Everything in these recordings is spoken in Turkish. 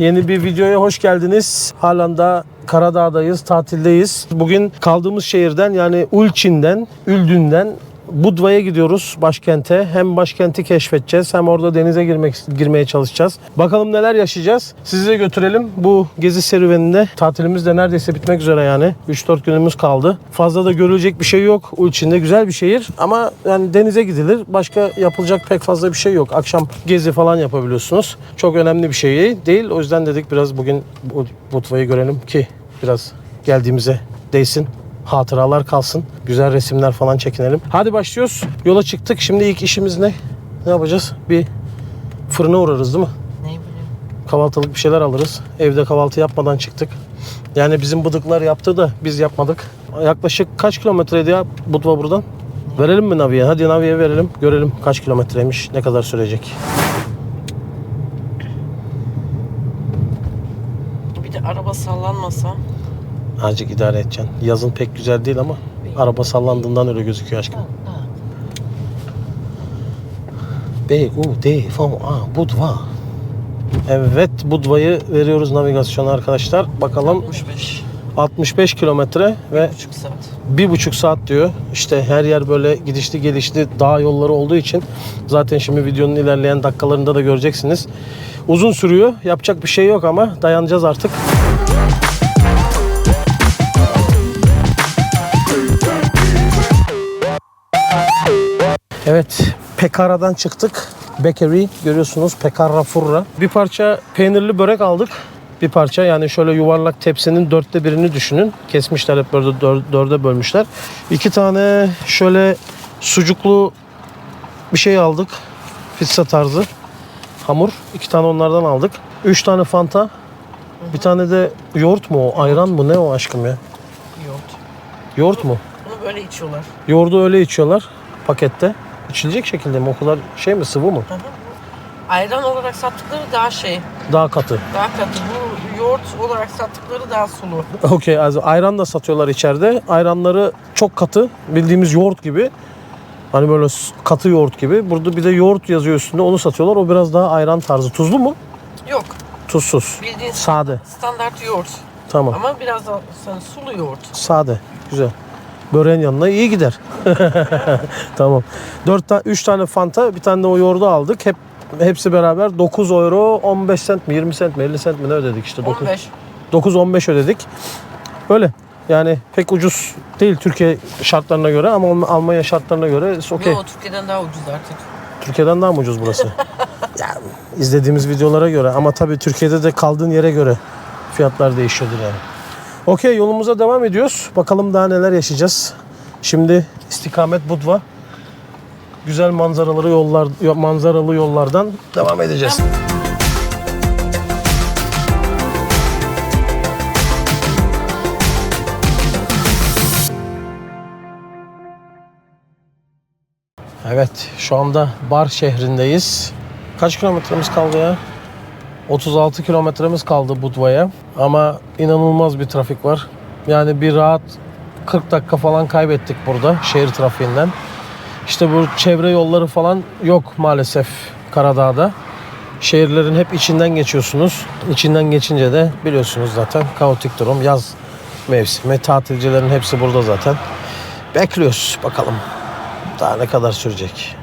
Yeni bir videoya hoş geldiniz. Halen da Karadağ'dayız, tatildeyiz. Bugün kaldığımız şehirden yani Ulçin'den, Üldün'den Budva'ya gidiyoruz başkente. Hem başkenti keşfedeceğiz hem orada denize girmek girmeye çalışacağız. Bakalım neler yaşayacağız. Sizi götürelim. Bu gezi serüveninde tatilimiz de neredeyse bitmek üzere yani. 3-4 günümüz kaldı. Fazla da görülecek bir şey yok. Ulçin'de güzel bir şehir ama yani denize gidilir. Başka yapılacak pek fazla bir şey yok. Akşam gezi falan yapabiliyorsunuz. Çok önemli bir şey değil. O yüzden dedik biraz bugün bu- Budva'yı görelim ki biraz geldiğimize değsin hatıralar kalsın. Güzel resimler falan çekinelim. Hadi başlıyoruz. Yola çıktık. Şimdi ilk işimiz ne? Ne yapacağız? Bir fırına uğrarız değil mi? Ne bileyim. Kahvaltılık bir şeyler alırız. Evde kahvaltı yapmadan çıktık. Yani bizim bıdıklar yaptı da biz yapmadık. Yaklaşık kaç kilometreydi ya Budva buradan? Verelim mi Navi'ye? Hadi Navi'ye verelim. Görelim kaç kilometreymiş, ne kadar sürecek. Bir de araba sallanmasa. Azıcık idare edeceksin. Yazın pek güzel değil ama araba sallandığından öyle gözüküyor aşkım. B, U, D, F, A, Budva. Evet, Budva'yı veriyoruz navigasyona arkadaşlar. Bakalım 65. 65 kilometre ve buçuk saat. bir buçuk saat diyor. İşte her yer böyle gidişli gelişli dağ yolları olduğu için zaten şimdi videonun ilerleyen dakikalarında da göreceksiniz. Uzun sürüyor. Yapacak bir şey yok ama dayanacağız artık. Evet, Pekara'dan çıktık. Bakery görüyorsunuz Pekara Furra. Bir parça peynirli börek aldık. Bir parça yani şöyle yuvarlak tepsinin dörtte birini düşünün. Kesmişler hep böyle dör- dörde bölmüşler. İki tane şöyle sucuklu bir şey aldık. Pizza tarzı hamur. İki tane onlardan aldık. Üç tane Fanta. Bir tane de yoğurt mu o? Ayran mı? Ne o aşkım ya? Yoğurt. Yoğurt mu? Bunu böyle içiyorlar. Yoğurdu öyle içiyorlar pakette. İçilecek şekilde mi? O kadar şey mi? Sıvı mı? Hı hı. Ayran olarak sattıkları daha şey, Daha katı. daha katı. Bu yoğurt olarak sattıkları daha sulu. Okey. Ayran da satıyorlar içeride. Ayranları çok katı. Bildiğimiz yoğurt gibi. Hani böyle katı yoğurt gibi. Burada bir de yoğurt yazıyor üstünde. Onu satıyorlar. O biraz daha ayran tarzı. Tuzlu mu? Yok, Tuzsuz. bildiğin Sade. standart yoğurt. Tamam. Ama biraz da sulu yoğurt. Sade. Güzel. Böreğin yanına iyi gider. tamam. 4 tane 3 tane Fanta, bir tane de o yoğurdu aldık. Hep hepsi beraber 9 euro 15 cent mi 20 cent mi 50 cent mi ne ödedik işte 9 15. 9 15 ödedik. Öyle. Yani pek ucuz değil Türkiye şartlarına göre ama Almanya şartlarına göre it's okay. Yo, Türkiye'den daha ucuz artık. Türkiye'den daha mı ucuz burası? yani izlediğimiz videolara göre ama tabii Türkiye'de de kaldığın yere göre fiyatlar değişiyordur yani. Okey yolumuza devam ediyoruz. Bakalım daha neler yaşayacağız. Şimdi istikamet Budva. Güzel manzaralı yollar manzaralı yollardan devam edeceğiz. Evet, şu anda Bar şehrindeyiz. Kaç kilometremiz kaldı ya? 36 kilometremiz kaldı Budva'ya. Ama inanılmaz bir trafik var. Yani bir rahat 40 dakika falan kaybettik burada şehir trafiğinden. İşte bu çevre yolları falan yok maalesef Karadağ'da. Şehirlerin hep içinden geçiyorsunuz. İçinden geçince de biliyorsunuz zaten kaotik durum. Yaz mevsimi, tatilcilerin hepsi burada zaten. Bekliyoruz bakalım. Daha ne kadar sürecek?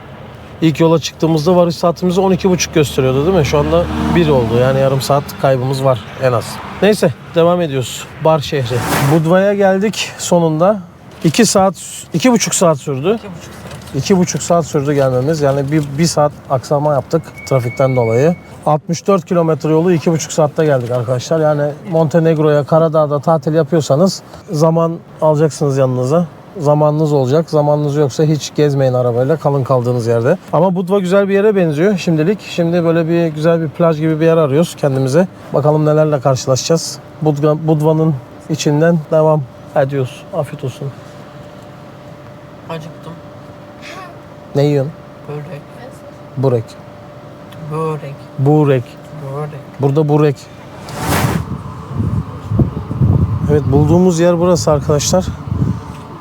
İlk yola çıktığımızda varış saatimizi 12.30 gösteriyordu değil mi? Şu anda 1 oldu. Yani yarım saat kaybımız var en az. Neyse devam ediyoruz. Bar şehri. Budva'ya geldik sonunda. 2 saat, 2,5 saat sürdü. 2,5 saat. İki buçuk saat sürdü gelmemiz. Yani bir, bir saat aksama yaptık trafikten dolayı. 64 kilometre yolu iki buçuk saatte geldik arkadaşlar. Yani Montenegro'ya, Karadağ'da tatil yapıyorsanız zaman alacaksınız yanınıza. Zamanınız olacak. Zamanınız yoksa hiç gezmeyin arabayla. Kalın kaldığınız yerde. Ama Budva güzel bir yere benziyor şimdilik. Şimdi böyle bir güzel bir plaj gibi bir yer arıyoruz kendimize. Bakalım nelerle karşılaşacağız. Budva, Budva'nın içinden devam ediyoruz. Afiyet olsun. Acıktım. Ne yiyorsun? Börek. Burek. Börek. Burek. Börek. Burada burek. Evet bulduğumuz yer burası arkadaşlar.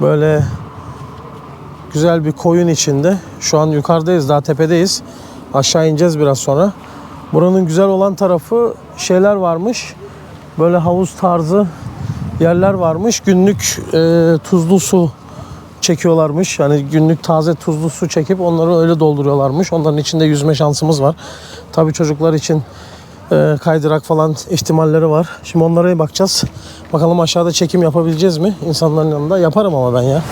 Böyle güzel bir koyun içinde. Şu an yukarıdayız daha tepedeyiz. Aşağı ineceğiz biraz sonra. Buranın güzel olan tarafı şeyler varmış. Böyle havuz tarzı yerler varmış. Günlük e, tuzlu su çekiyorlarmış. Yani günlük taze tuzlu su çekip onları öyle dolduruyorlarmış. Onların içinde yüzme şansımız var. Tabii çocuklar için e, kaydırak falan ihtimalleri var. Şimdi onlara bakacağız. Bakalım aşağıda çekim yapabileceğiz mi? İnsanların yanında yaparım ama ben ya.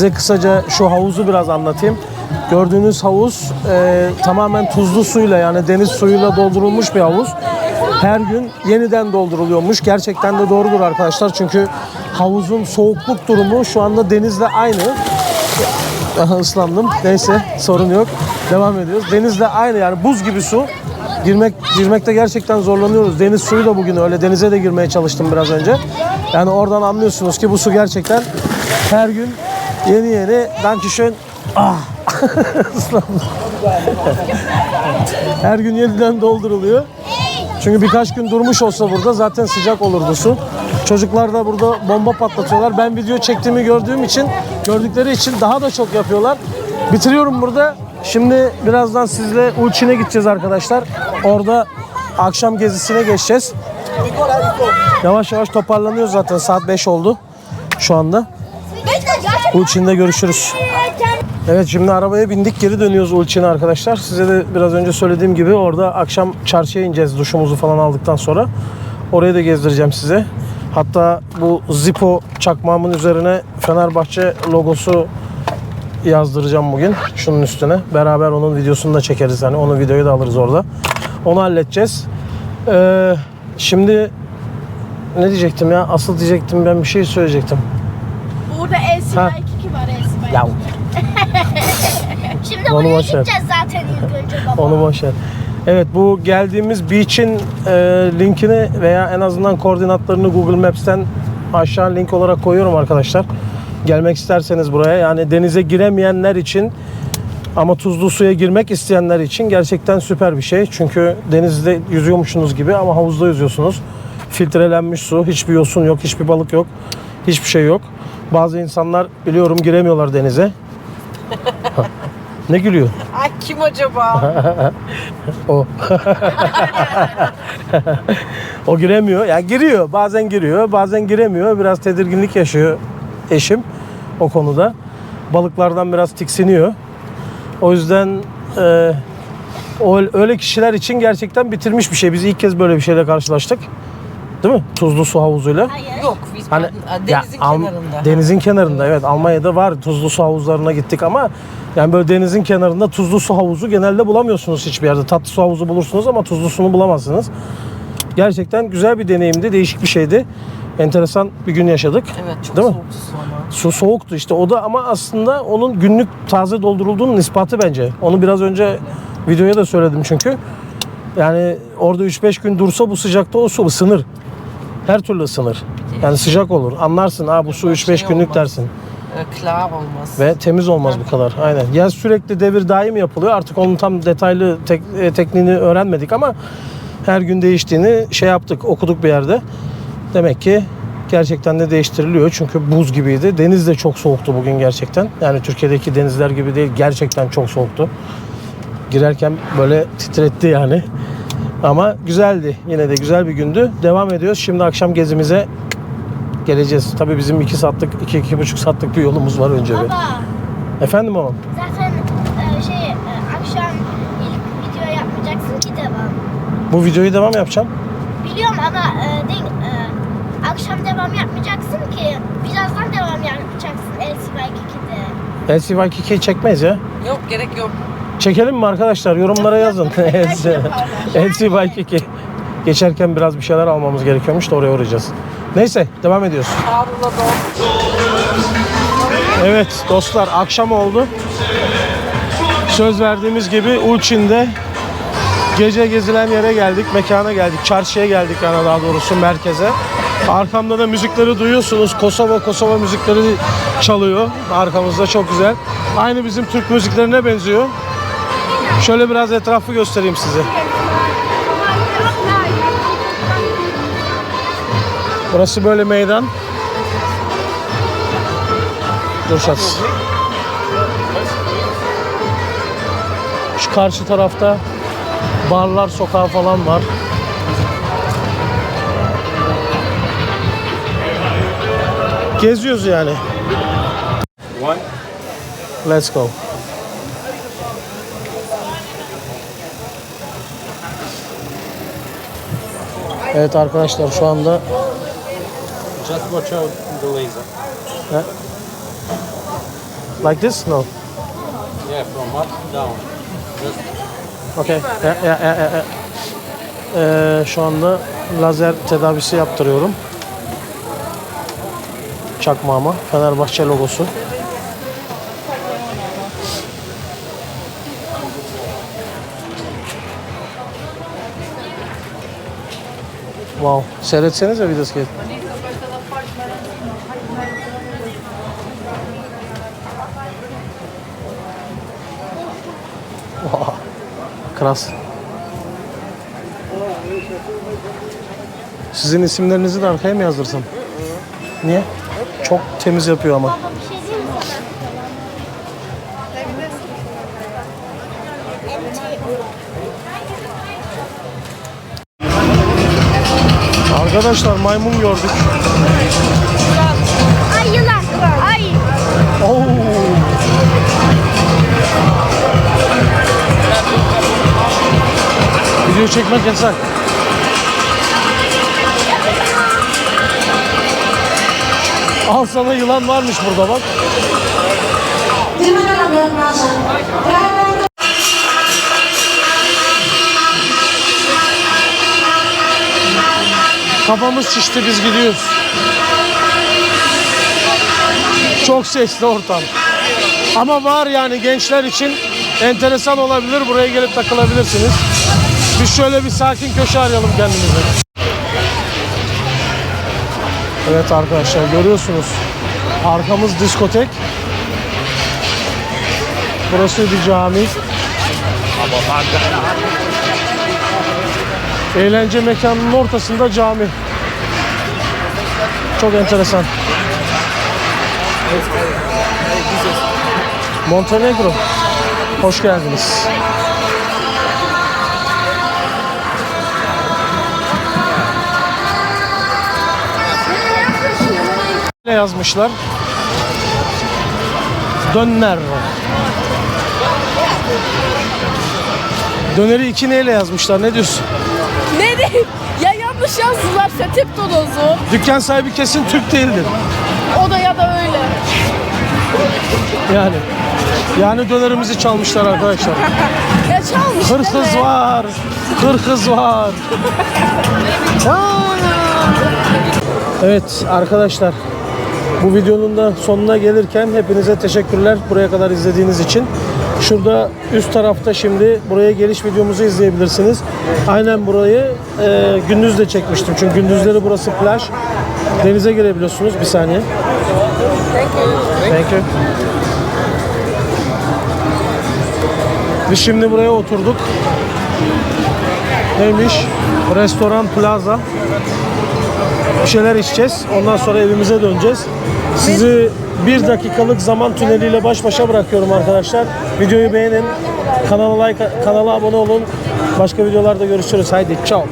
Size kısaca şu havuzu biraz anlatayım. Gördüğünüz havuz e, tamamen tuzlu suyla yani deniz suyuyla doldurulmuş bir havuz. Her gün yeniden dolduruluyormuş. Gerçekten de doğrudur arkadaşlar. Çünkü havuzun soğukluk durumu şu anda denizle aynı. Aha ıslandım. Neyse sorun yok. Devam ediyoruz. Denizle aynı yani buz gibi su. Girmek girmekte gerçekten zorlanıyoruz. Deniz suyu da bugün öyle. Denize de girmeye çalıştım biraz önce. Yani oradan anlıyorsunuz ki bu su gerçekten her gün yeni yeni Dankeschön. Ah. Her gün yeniden dolduruluyor. Çünkü birkaç gün durmuş olsa burada zaten sıcak olurdu su. Çocuklar da burada bomba patlatıyorlar. Ben video çektiğimi gördüğüm için, gördükleri için daha da çok yapıyorlar. Bitiriyorum burada. Şimdi birazdan sizle Ulçin'e gideceğiz arkadaşlar. Orada akşam gezisine geçeceğiz. Yavaş yavaş toparlanıyoruz zaten. Saat 5 oldu şu anda. Ulçin'de görüşürüz. Evet şimdi arabaya bindik geri dönüyoruz Ulçin'e arkadaşlar. Size de biraz önce söylediğim gibi orada akşam çarşıya ineceğiz duşumuzu falan aldıktan sonra. Orayı da gezdireceğim size. Hatta bu Zippo çakmağımın üzerine Fenerbahçe logosu yazdıracağım bugün şunun üstüne. Beraber onun videosunu da çekeriz hani onu videoyu da alırız orada. Onu halledeceğiz. Ee, şimdi ne diyecektim ya? Asıl diyecektim ben bir şey söyleyecektim. LCY 2 var. Ya Şimdi Onu oraya boş ver. gideceğiz zaten ilk önce baba. Onu boş ver. Evet bu geldiğimiz beach'in e, linkini veya en azından koordinatlarını Google Maps'ten aşağı link olarak koyuyorum arkadaşlar. Gelmek isterseniz buraya yani denize giremeyenler için ama tuzlu suya girmek isteyenler için gerçekten süper bir şey. Çünkü denizde yüzüyormuşsunuz gibi ama havuzda yüzüyorsunuz. Filtrelenmiş su, hiçbir yosun yok, hiçbir balık yok, hiçbir şey yok. Bazı insanlar biliyorum giremiyorlar denize. ne gülüyor? Ay kim acaba? O. o giremiyor. Yani giriyor. Bazen giriyor, bazen giremiyor. Biraz tedirginlik yaşıyor eşim o konuda. Balıklardan biraz tiksiniyor. O yüzden e, öyle kişiler için gerçekten bitirmiş bir şey. Biz ilk kez böyle bir şeyle karşılaştık. Değil mi? Tuzlu su havuzuyla. Hayır. Yok biz Hani denizin ya, Al- kenarında. Denizin kenarında evet Almanya'da var tuzlu su havuzlarına gittik ama yani böyle denizin kenarında tuzlu su havuzu genelde bulamıyorsunuz hiçbir yerde. Tatlı su havuzu bulursunuz ama tuzlu sunu bulamazsınız. Gerçekten güzel bir deneyimdi, değişik bir şeydi. Enteresan bir gün yaşadık. Evet çok Değil mi? soğuktu sonra. Su soğuktu işte o da ama aslında onun günlük taze doldurulduğunun ispatı bence. Onu biraz önce videoya da söyledim çünkü. Yani orada 3-5 gün dursa bu sıcakta o su ısınır. Her türlü ısınır. Yani sıcak olur. Anlarsın ha bu su Bak 3-5 şey günlük dersin. Klar olmaz. Ve temiz olmaz bu kadar. Aynen. Ya sürekli devir daim yapılıyor. Artık onun tam detaylı tek- e, tekniğini öğrenmedik ama her gün değiştiğini şey yaptık, okuduk bir yerde. Demek ki gerçekten de değiştiriliyor. Çünkü buz gibiydi. Deniz de çok soğuktu bugün gerçekten. Yani Türkiye'deki denizler gibi değil. Gerçekten çok soğuktu. Girerken böyle titretti yani. Ama güzeldi. Yine de güzel bir gündü. Devam ediyoruz. Şimdi akşam gezimize geleceğiz. Tabii bizim 2 saatlik, 2-2,5 saatlik bir yolumuz var önce bir. Baba Efendim ama zaten e, şey e, akşam ilk video yapmayacaksın ki devam. bu videoyu devam yapacağım. Biliyorum ama e, değil, e, akşam devam yapmayacaksın ki birazdan devam yapacaksın LCY 2'de. LCY 2'yi çekmeyiz ya. Yok gerek yok. Çekelim mi arkadaşlar? Yorumlara yazın. LC Bike 2. Geçerken biraz bir şeyler almamız gerekiyormuş da oraya uğrayacağız. Neyse devam ediyoruz. Evet dostlar akşam oldu. Söz verdiğimiz gibi Ulçin'de gece gezilen yere geldik, mekana geldik, çarşıya geldik yani daha doğrusu merkeze. Arkamda da müzikleri duyuyorsunuz. Kosova Kosova müzikleri çalıyor arkamızda çok güzel. Aynı bizim Türk müziklerine benziyor. Şöyle biraz etrafı göstereyim size. Burası böyle meydan. Dur şats. Şu karşı tarafta barlar sokağı falan var. Geziyoruz yani. Let's go. Evet arkadaşlar şu anda Just watch out the laser. like this no. Yeah, from up down. Just Okay. Ya, ya, ya, ya, ya. Ee, şu anda lazer tedavisi yaptırıyorum. Çakmağıma. Fenerbahçe logosu. Wow. Seyretsenize videosu. Wow. Kras. Sizin isimlerinizi de arkaya mı yazdırsam? Niye? Çok temiz yapıyor ama. Arkadaşlar maymun gördük. Ay yılan. Ay. Oo. Video çekmek yasak. Al sana yılan varmış burada bak. Kafamız şişti biz gidiyoruz. Çok sesli ortam. Ama var yani gençler için enteresan olabilir. Buraya gelip takılabilirsiniz. Biz şöyle bir sakin köşe arayalım kendimize. Evet arkadaşlar görüyorsunuz. Arkamız diskotek. Burası bir cami. Eğlence mekanının ortasında cami. Çok enteresan. Montenegro. Hoş geldiniz. Ne yazmışlar? Döner. Döneri iki neyle yazmışlar? Ne diyorsun? Ya yanlış yazdılar setip dolusu. Dükkan sahibi kesin Türk değildir. O da ya da öyle. Yani. Yani dönerimizi çalmışlar arkadaşlar. Ya çalmış Hırsız mi? var. Hırsız var. Evet arkadaşlar. Bu videonun da sonuna gelirken hepinize teşekkürler buraya kadar izlediğiniz için. Şurada üst tarafta şimdi buraya geliş videomuzu izleyebilirsiniz. Aynen burayı e, gündüz de çekmiştim. Çünkü gündüzleri burası plaj. Denize girebiliyorsunuz. Bir saniye. Thank you. Biz şimdi buraya oturduk. Neymiş? Restoran Plaza. Bir şeyler içeceğiz. Ondan sonra evimize döneceğiz. Sizi bir dakikalık zaman tüneliyle baş başa bırakıyorum arkadaşlar. Videoyu beğenin. Kanala like, kanala abone olun. Başka videolarda görüşürüz. Haydi ciao.